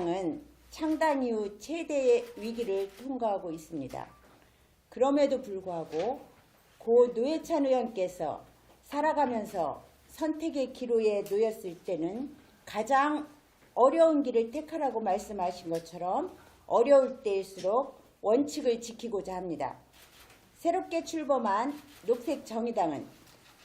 녹색정의당은 창단 이후 최대의 위기를 통과하고 있습니다. 그럼에도 불구하고 고 노회찬 의원께서 살아가면서 선택의 기로에 놓였을 때는 가장 어려운 길을 택하라고 말씀하신 것처럼 어려울 때일수록 원칙을 지키고자 합니다. 새롭게 출범한 녹색 정의당은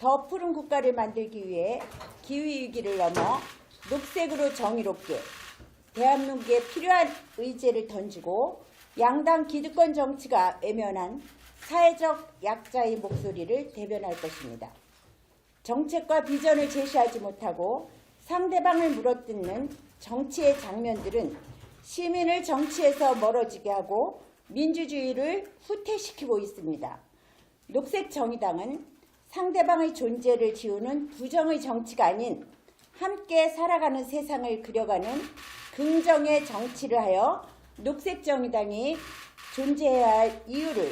더 푸른 국가를 만들기 위해 기후 위기를 넘어 녹색으로 정의롭게 대한민국에 필요한 의제를 던지고 양당 기득권 정치가 외면한 사회적 약자의 목소리를 대변할 것입니다. 정책과 비전을 제시하지 못하고 상대방을 물어뜯는 정치의 장면들은 시민을 정치에서 멀어지게 하고 민주주의를 후퇴시키고 있습니다. 녹색 정의당은 상대방의 존재를 지우는 부정의 정치가 아닌 함께 살아가는 세상을 그려가는 긍정의 정치를 하여 녹색 정의당이 존재해야 할 이유를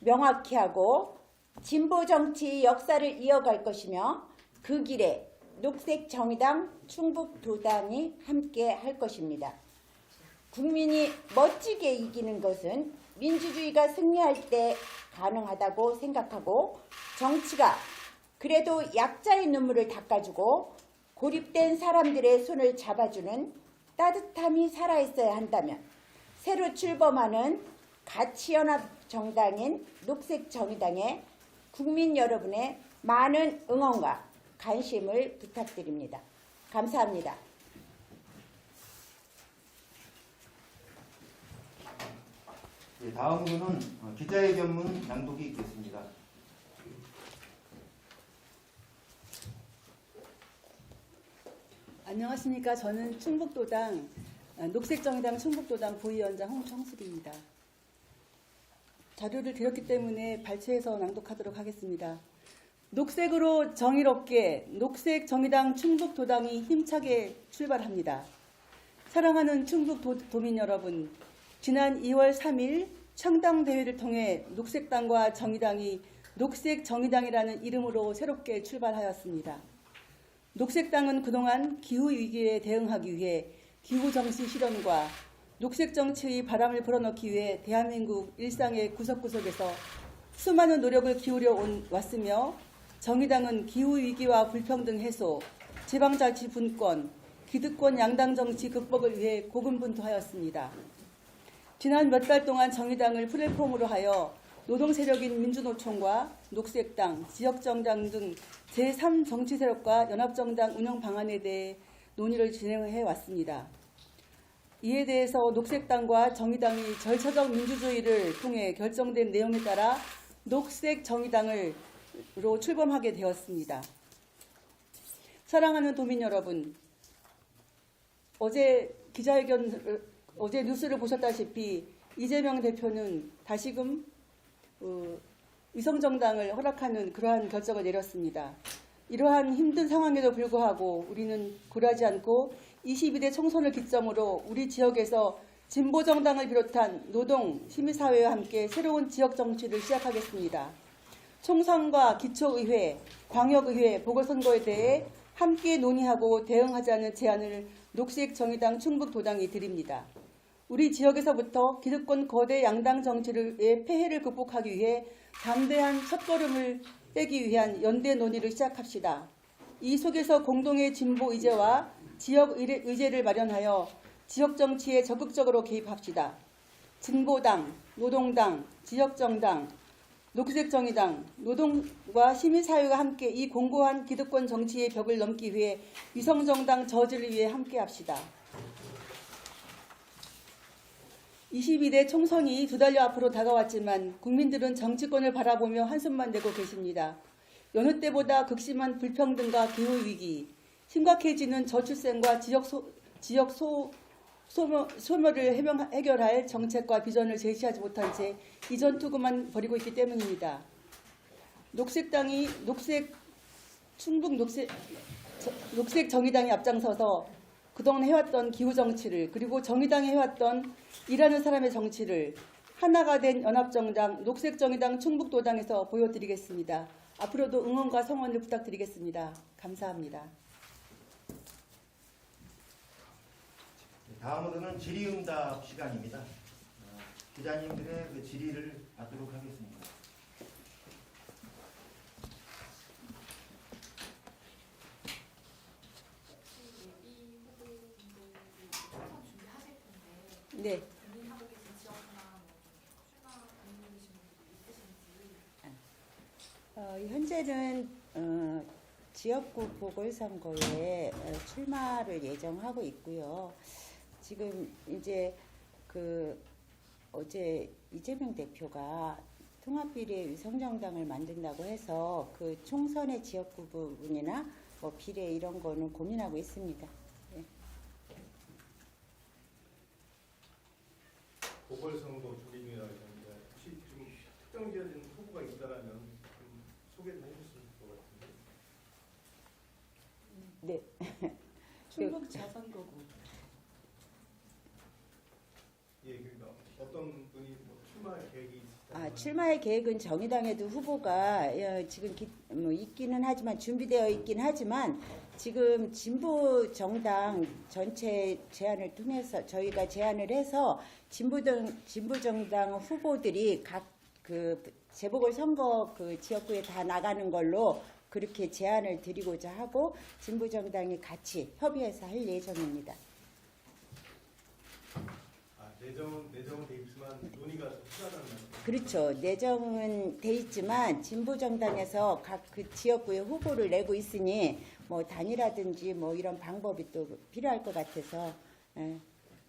명확히 하고 진보 정치 역사를 이어갈 것이며 그 길에 녹색 정의당 충북도당이 함께 할 것입니다. 국민이 멋지게 이기는 것은 민주주의가 승리할 때 가능하다고 생각하고 정치가 그래도 약자의 눈물을 닦아주고 고립된 사람들의 손을 잡아주는 따뜻함이 살아있어야 한다면 새로 출범하는 가치연합 정당인 녹색정의당에 국민 여러분의 많은 응원과 관심을 부탁드립니다. 감사합니다. 예, 다음으로는 어, 기자회견문 낭독이 있겠습니다. 안녕하십니까. 저는 충북도당 아, 녹색정의당 충북도당 부위원장 홍청숙입니다. 자료를 드렸기 때문에 발췌해서 낭독하도록 하겠습니다. 녹색으로 정의롭게 녹색 정의당 충북도당이 힘차게 출발합니다. 사랑하는 충북도민 여러분, 지난 2월 3일 창당대회를 통해 녹색당과 정의당이 녹색 정의당이라는 이름으로 새롭게 출발하였습니다. 녹색당은 그동안 기후위기에 대응하기 위해 기후정치 실현과 녹색정치의 바람을 불어넣기 위해 대한민국 일상의 구석구석에서 수많은 노력을 기울여 온, 왔으며 정의당은 기후위기와 불평등 해소, 지방자치 분권, 기득권 양당 정치 극복을 위해 고군분투하였습니다. 지난 몇 달 동안 정의당을 플랫폼으로 하여 노동세력인 민주노총과 녹색당, 지역정당 등 제3정치 세력과 연합정당 운영 방안에 대해 논의를 진행해 왔습니다. 이에 대해서 녹색당과 정의당이 절차적 민주주의를 통해 결정된 내용에 따라 녹색 정의당으로 출범하게 되었습니다. 사랑하는 도민 여러분, 어제 기자회견, 어제 뉴스를 보셨다시피 이재명 대표는 다시금 어, 위성정당을 허락하는 그러한 결정을 내렸습니다. 이러한 힘든 상황에도 불구하고 우리는 굴하지 않고 22대 총선을 기점으로 우리 지역에서 진보 정당을 비롯한 노동, 시민사회와 함께 새로운 지역 정치를 시작하겠습니다. 총선과 기초의회, 광역의회, 보궐선거에 대해 함께 논의하고 대응하자는 제안을 녹색정의당 충북도당이 드립니다. 우리 지역에서부터 기득권 거대 양당 정치의 폐해를 극복하기 위해 담대한 첫걸음을 떼기 위한 연대 논의를 시작합시다. 이 속에서 공동의 진보 의제와 지역 의제를 마련하여 지역 정치에 적극적으로 개입합시다. 진보당, 노동당, 지역정당, 녹색정의당, 노동과 시민사회가 함께 이 공고한 기득권 정치의 벽을 넘기 위해 위성정당 저지를 위해 함께합시다. 22대 총선이 두 달여 앞으로 다가왔지만 국민들은 정치권을 바라보며 한숨만 내고 계십니다. 여느 때보다 극심한 불평등과 기후위기, 심각해지는 저출생과 지역, 소, 지역 소, 소멸, 소멸을 해명, 해결할 정책과 비전을 제시하지 못한 채 이전 투구만 벌이고 있기 때문입니다. 녹색당이 녹색 충북 녹색 녹색 정의당이 앞장서서 그동안 해왔던 기후 정치를 그리고 정의당이 해왔던 일하는 사람의 정치를 하나가 된 연합정당 녹색정의당 충북도당에서 보여드리겠습니다. 앞으로도 응원과 성원을 부탁드리겠습니다. 감사합니다. 다음으로는 질의응답 시간입니다. 어, 기자님들의 그 질의를 받도록 하겠습니다. 예비 후보분들이 총선 준비하실 텐데 네. 고민하고 계신 지역이나 뭐좀 출마 고민이신 분들이 있으신 지 어, 현재는 어, 지역구 보궐선거에 어, 출마를 예정하고 있고요. 지금 이제 그 어제 이재명 대표가 통합비례 위성정당을 만든다고 해서 그 총선의 지역구 부분이나 뭐 비례 이런 거는 고민하고 있습니다. 보궐선거 준비 중이라고 했는데 혹시 지금 특정 지어진 후보가 있다라면 좀 소개를 해주실 것 같은데 네. 충북 자선거구. 예 그러니까 어떤 분이 뭐 출마할 계획이 있으시다 아, 출마의 계획은 정의당에도 후보가 어, 지금 기- 뭐 있기는 하지만 준비되어 있긴 하지만 지금 진보 정당 전체 제안을 통해서 저희가 제안을 해서 진보 정 진보 정당 후보들이 각 그 재보궐 선거 그 지역구에 다 나가는 걸로 그렇게 제안을 드리고자 하고 진보 정당이 같이 협의해서 할 예정입니다. 아 내정은 내정은 돼 있지만 논의가 좀 필요하다는 그렇죠. 내정은 돼 있지만 진보 정당에서 각 그 지역구에 후보를 내고 있으니 뭐 단일화든지 뭐 이런 방법이 또 필요할 것 같아서 예,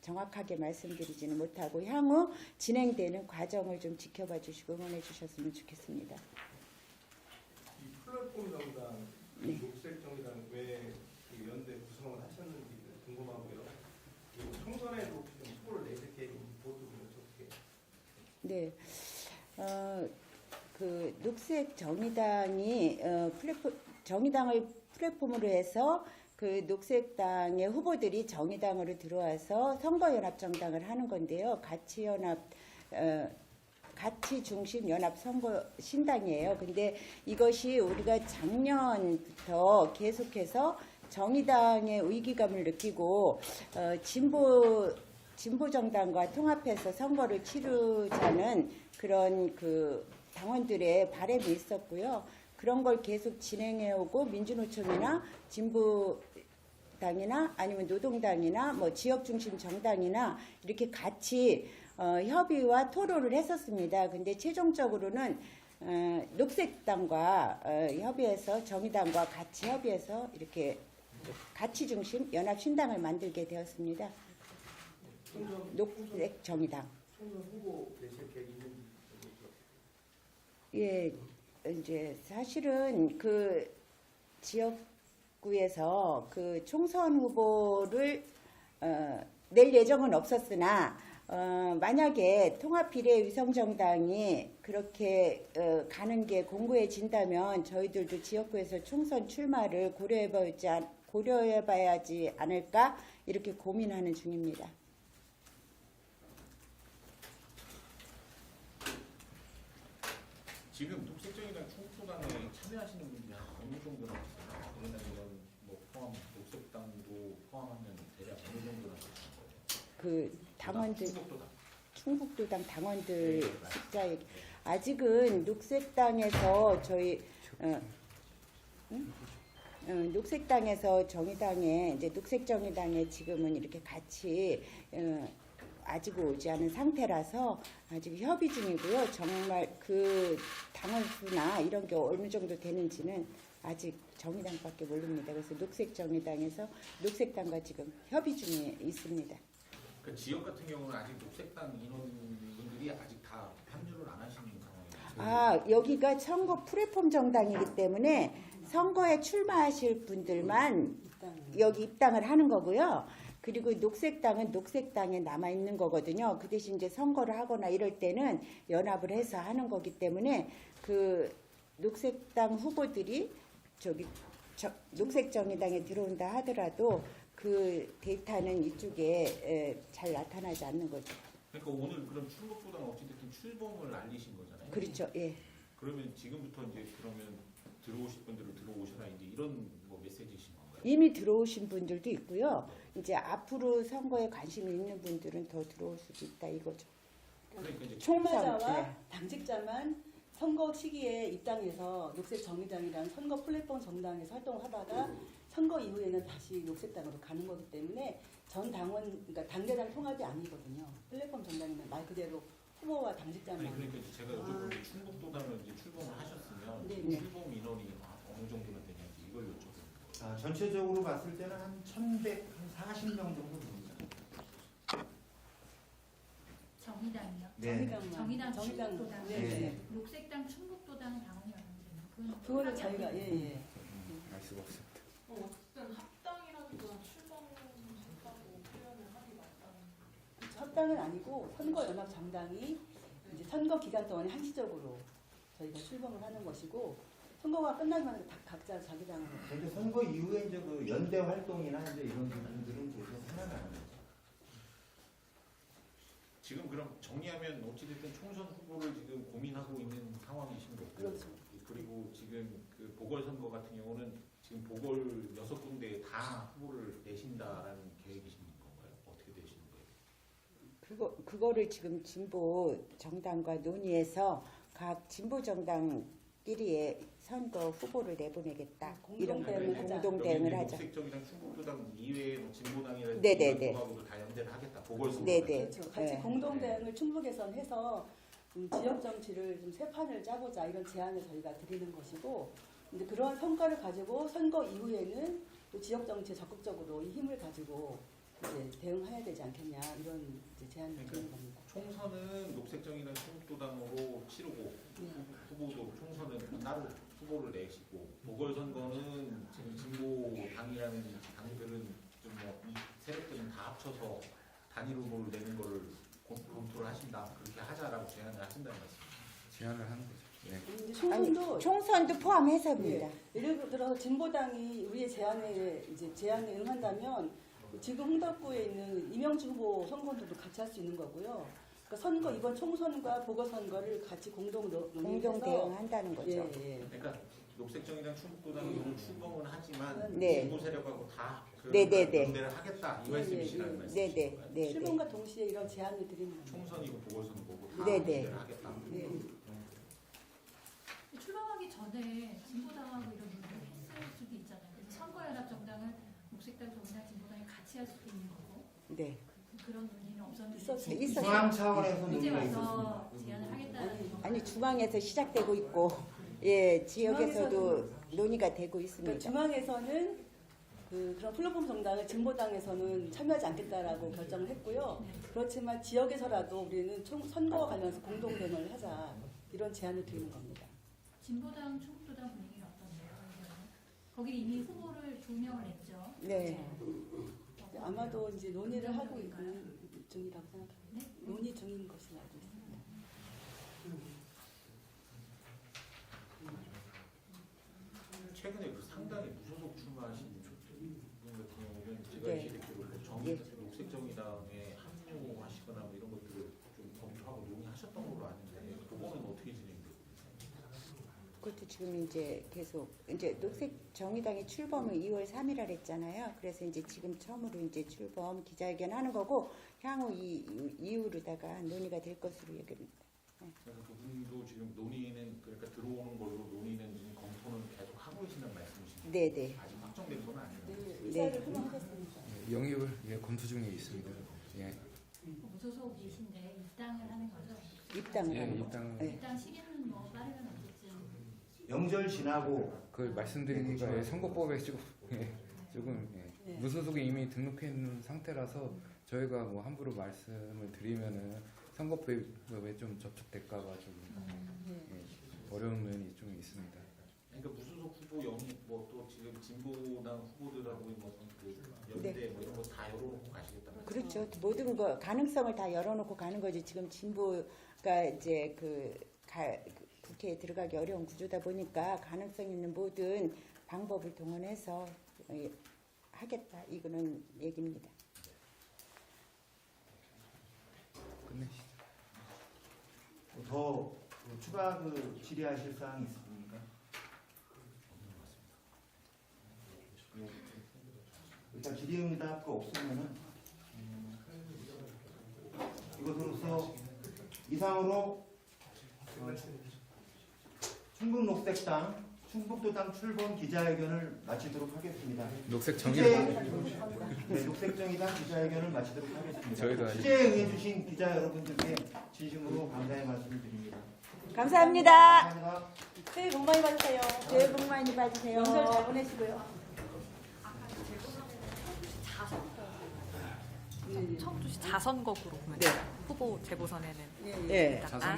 정확하게 말씀드리지는 못하고 향후 진행되는 과정을 좀 지켜봐 주시고 응원해 주셨으면 좋겠습니다. 이 플랫폼 정당 이 네. 녹색 정당 왜이 연대 구성을 하셨는지 궁금하고요 그리고 총선에도 혹시 좀 후보를 내실 그것도 좀 여쭤볼게요 네. 어, 그 녹색 정의당이 어, 플랫폼 정의당을 플랫폼으로 해서 그 녹색당의 후보들이 정의당으로 들어와서 선거연합 정당을 하는 건데요. 가치연합 어, 가치 중심 연합 선거 신당이에요. 근데 이것이 우리가 작년부터 계속해서 정의당의 위기감을 느끼고 어, 진보 진보 정당과 통합해서 선거를 치르자는 그런 그 당원들의 바람이 있었고요. 그런 걸 계속 진행해 오고 민주노총이나 진보 당이나 아니면 노동당이나 뭐 지역 중심 정당이나 이렇게 같이 어, 협의와 토론을 했었습니다. 근데 최종적으로는 어, 녹색당과 어, 협의해서 정의당과 같이 협의해서 이렇게 가치 중심 연합 신당을 만들게 되었습니다. 녹색 정의당. 총선 후보 내실 계획 예, 이제 사실은 그 지역구에서 그 총선 후보를 어, 낼 예정은 없었으나 어, 만약에 통합비례 위성정당이 그렇게 어, 가는 게 공고해진다면 저희들도 지역구에서 총선 출마를 고려해봐야지, 않- 고려해봐야지 않을까 이렇게 고민하는 중입니다. 지금 녹색정의당 충북도당에 참여하시는 분들이 한 어느 정도나 있어요? 그러면 이런 뭐 포함 녹색당도 포함하면 대략 어느 정도나 되는 거예요? 그 당원들 충북도당. 충북도당 당원들 네, 숫자 얘기. 아직은 녹색당에서 저희 어, 응? 어, 녹색당에서 정의당에 이제 녹색정의당에 지금은 이렇게 같이 어, 아직 오지 않은 상태라서 아직 협의 중이고요. 정말 그 당원 수나 이런 게 어느 정도 되는지는 아직 정의당밖에 모릅니다. 그래서 녹색정의당에서 녹색당과 지금 협의 중에 있습니다. 그 지역 같은 경우는 아직 녹색당 인원분들이 아직 다 합류를 안 하시는 상황이에요. 아, 여기가 선거 플랫폼 정당이기 때문에 선거에 출마하실 분들만 여기 입당을 하는 거고요. 그리고 녹색당은 녹색당에 남아 있는 거거든요. 그 대신 이제 선거를 하거나 이럴 때는 연합을 해서 하는 거기 때문에 그 녹색당 후보들이 저기 저, 녹색정의당에 들어온다 하더라도 그 데이터는 이쪽에 에, 잘 나타나지 않는 거죠. 그러니까 오늘 그럼 충북도당 어찌됐든 출범을 알리신 거잖아요. 그렇죠. 예. 그러면 지금부터 이제 그러면 들어오실 분들은 들어오셔라 이제 이런 뭐 메시지신? 이미 들어오신 분들도 있고요. 이제 앞으로 선거에 관심이 있는 분들은 더 들어올 수도 있다 이거죠. 그러니까 이제 네. 당직자만 선거 시기에 입당해서 녹색 정의당이라는 선거 플랫폼 정당에서 활동을 하다가 선거 이후에는 다시 녹색당으로 가는 거기 때문에 전 당원 그러니까 당대당 통합이 아니거든요. 플랫폼 정당이면 말 그대로 후보와 당직자만 그러니까 이제 제가 여쭤보는 게 충북도당을 이제 출범을 하셨으면 네, 네. 출범 인원이 어느 정도나 되냐지 이걸 거예요. 아, 전체적으로 봤을 때는 한 1,140명 정도 됩니다. 정의당이요. 네. 정의당만 정의당 정의당 충북도당. 네, 네. 네. 녹색당 충북도당 당원이 얼마나 되나요? 그거는 합이 저희가 안예 되나요? 예. 알 수가 없습니다. 어, 어쨌든 합당이라기보다 출범 했다고 표현을 하기 맞다는 합당은 아니고 선거 연합 정당이 이제 선거 기간 동안에 한시적으로 저희가 출범을 하는 것이고 선거가 끝나면 다 각자 자기 당으로 근데 선거 이후에 이제 그 연대 활동이나 이제 이런 부분들은 계속 살아나는 거죠. 지금 그럼 정리하면 어찌됐든 총선 후보를 지금 고민하고 있는 상황이신 거고 그렇죠. 그리고 지금 그 보궐선거 같은 경우는 지금 보궐 여섯 군데에 다 후보를 내신다라는 계획이신 건가요? 어떻게 되시는 거예요? 그거 그거를 지금 진보 정당과 논의해서 각 진보 정당 끼리의 선거 후보를 내보내겠다 공동 이런 대응을 거를 하자. 공동 대응을 하자. 녹색적이랑 충북도당 이외에 뭐 진보당이라든지 네네네. 이런 거하고도 다 연대를 하겠다. 보궐선거. 네네. 그렇죠. 같이 네. 공동 대응을 충북에선 해서 음, 지역 정치를 좀세 판을 짜보자 이런 제안을 저희가 드리는 것이고 이제 그러한 성과를 가지고 선거 이후에는 또 지역 정치에 적극적으로 이 힘을 가지고 이제 대응해야 되지 않겠냐 이런 이제 제안을 드리는 겁니다. 총선은 녹색정이랑 충북도당으로 치르고 네. 후보도 총선은 따로 후보를 내시고 보궐선거는 지금 진보당이라는 당들은 좀뭐 세력들은 다 합쳐서 단일 후보를 내는 거를 고- 검토를 하신다 그렇게 하자라고 제안을 하신다는 말씀. 제안을 하는 거죠. 네. 이제 아니 총선도 총선도 포함해서입니다. 예, 예를 들어서 진보당이 우리의 제안에 이제 제안에 응한다면 지금 흥덕구에 있는 이명주 후보 선거도 같이 할 수 있는 거고요. 그러니까 선거 이번 총선과 보궐선거를 같이 공동 논- 논의해서 공동 대응한다는 거죠. 예, 예. 그러니까 녹색정이랑 충북도당은 출범은 하지만 네. 진보 세력하고 다그 네네네. 연대를 하겠다 이 예, 말씀이시라는 예. 말씀이신 네네 건가요? 네 네. 출범과 동시에 이런 제안을 드리는. 총선이고 보궐선거고 다 네네. 연대를 하겠다. 네. 출범하기 전에 진보당하고 이런 논의를 했을 수도 있잖아요. 그래서 선거연합 정당은 녹색당, 정의당, 수도 있는 거고 네. 그런 논의는 없었는데. 있었어요. 중앙 차원에서 이제 논의가 와서 있었습니다. 제안을 하겠다는 건가요? 아니 중앙에서 시작되고 있고 예 지역에서도 논의가 되고 그러니까 있습니다. 중앙에서는 그 그런 플랫폼 정당을 진보당에서는 참여하지 않겠다라고 결정을 했고요. 그렇지만 지역에서라도 우리는 총 선거와 관련해서 공동 대응을 하자 이런 제안을 드리는 겁니다. 진보당, 충북도당 분위기는 어떤데요? 거기 이미 후보를 두 명을 냈죠. 네. 네, 아마도 이제 논의를 하고 있는 중이라고 생각합니다. 네? 논의 중인 것으로 알고 있습니다. 최근에 그 상당히 무소속 출마하신 분 같은 경우는 제가 네. 이렇게 듣기로 그 정, 예. 녹색정의당에 합류하시거나 뭐 이런 것들을 좀 검토하고 논의하셨던 걸로 아는데 그거는 어떻게 진행되고 있어요? 그것도 지금 이제 계속 이제 녹색 정의당이 출범을 2월 3일날 했잖아요. 그래서 이제 지금 처음으로 이제 출범 기자회견 하는 거고 향후 이 이후로다가 논의가 될 것으로 여깁니다. 그래서 그분도 지금 논의는 그러니까 들어오는 걸로 논의는 지금 검토는 계속 하고 계신다는 말씀이신가요? 네네. 아직 확정된 건 아니에요. 네, 의사를 표명하셨습니다. 네, 영입을 예, 검토 중에 있습니다. 예, 무소속이신데 입당을 하는 거죠? 입당을 예, 하는 거. 일단 네. 입당 시기는? 명절 지나고 그걸 말씀드리기가 예, 선거법에 조금 예, 조금 예, 네. 무소속에 이미 등록해 있는 상태라서 저희가 뭐 함부로 말씀을 드리면은 선거법에 좀 접촉될까봐 좀 네. 예, 어려운 면이 좀 있습니다. 그러니까 무소속 후보 영입 뭐또 지금 진보당 후보들하고 뭐그 연대 네. 뭐 이런 거 다 열어놓고 가시겠다는 말씀. 그렇죠. 모든 거 가능성을 다 열어놓고 가는 거지. 지금 진보가 이제 그, 가, 그 국회에 들어가기 어려운 구조다 보니까 가능성 있는 모든 방법을 동원해서 예, 하겠다. 이거는 얘기입니다. 끝내시죠. 더 추가 그 질의하실 사항 있습니까? 질의응답가 없으면은 음, 이것으로서 이상으로 어, 녹색당 충북도당 출범 기자회견을 마치도록 하겠습니다. 녹색 정의를 네, 녹색 정의당 기자회견을 마치도록 하겠습니다. 저희도 아직- 취재에 응해 주신 기자 여러분들께 진심으로 감사의 말씀을 드립니다. 감사합니다. 감사합니다. 새해 복 많이 받으세요. 새해 복 많이 받으세요. 명절 잘 보내시고요. 청주시 자선거구로 보면 네. 후보 재보선에는 예, 예. 네. 있다가 자선거